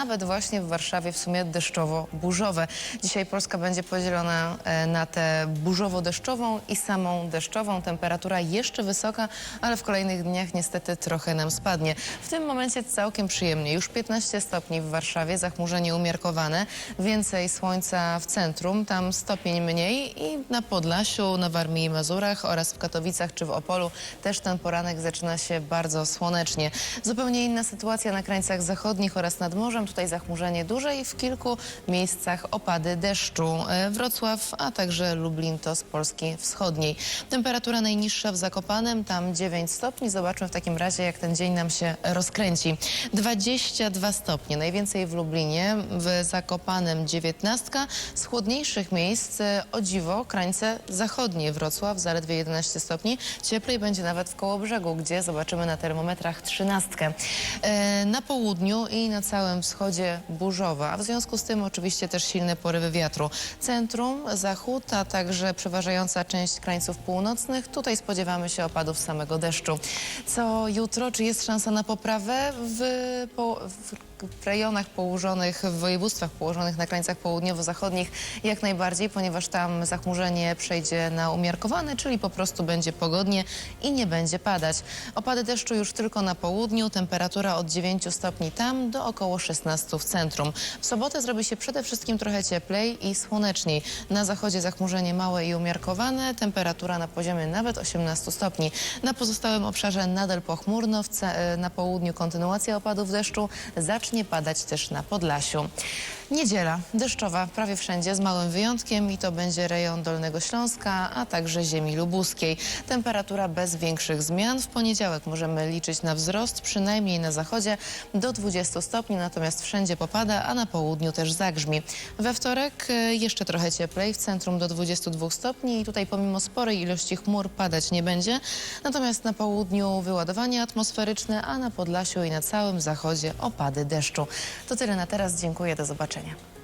Nawet właśnie w Warszawie w sumie deszczowo-burzowe. Dzisiaj Polska będzie podzielona e, na tę burzowo-deszczową i samą deszczową. Temperatura jeszcze wysoka, ale w kolejnych dniach niestety trochę nam spadnie. W tym momencie całkiem przyjemnie. Już 15 stopni w Warszawie, zachmurzenie umiarkowane, więcej słońca w centrum, tam stopień mniej i na Podlasiu, na Warmii i Mazurach oraz w Katowicach czy w Opolu też ten poranek zaczyna się bardzo słonecznie. Zupełnie inna sytuacja na krańcach zachodnich oraz nad morzem. Tutaj zachmurzenie duże i w kilku miejscach opady deszczu. E, Wrocław, a także Lublin to z Polski Wschodniej. Temperatura najniższa w Zakopanem, tam 9 stopni. Zobaczmy w takim razie, jak ten dzień nam się rozkręci. 22 stopnie, najwięcej w Lublinie, w Zakopanem 19. Z chłodniejszych miejsc, e, o dziwo, krańce zachodnie. Wrocław zaledwie 11 stopni. Cieplej będzie nawet w Kołobrzegu, gdzie zobaczymy na termometrach 13. E, Na południu i na całym wschodzie burzowa, a w związku z tym oczywiście też silne porywy wiatru. Centrum, zachód, a także przeważająca część krańców północnych. Tutaj spodziewamy się opadów samego deszczu. Co jutro? Czy jest szansa na poprawę w, po, w rejonach położonych, w województwach położonych na krańcach południowo-zachodnich jak najbardziej, ponieważ tam zachmurzenie przejdzie na umiarkowane, czyli po prostu będzie pogodnie i nie będzie padać. Opady deszczu już tylko na południu, temperatura od 9 stopni tam do około 16 w centrum. W sobotę zrobi się przede wszystkim trochę cieplej i słoneczniej. Na zachodzie zachmurzenie małe i umiarkowane, temperatura na poziomie nawet 18 stopni. Na pozostałym obszarze nadal pochmurno, na południu kontynuacja opadów deszczu, zacznie padać też na Podlasiu. Niedziela deszczowa prawie wszędzie z małym wyjątkiem i to będzie rejon Dolnego Śląska, a także ziemi lubuskiej. Temperatura bez większych zmian. W poniedziałek możemy liczyć na wzrost, przynajmniej na zachodzie do 20 stopni, natomiast wszędzie popada, a na południu też zagrzmi. We wtorek e, jeszcze trochę cieplej, w centrum do 22 stopni i tutaj pomimo sporej ilości chmur padać nie będzie. Natomiast na południu wyładowanie atmosferyczne, a na Podlasiu i na całym zachodzie opady deszczu. To tyle na teraz. Dziękuję. Do zobaczenia.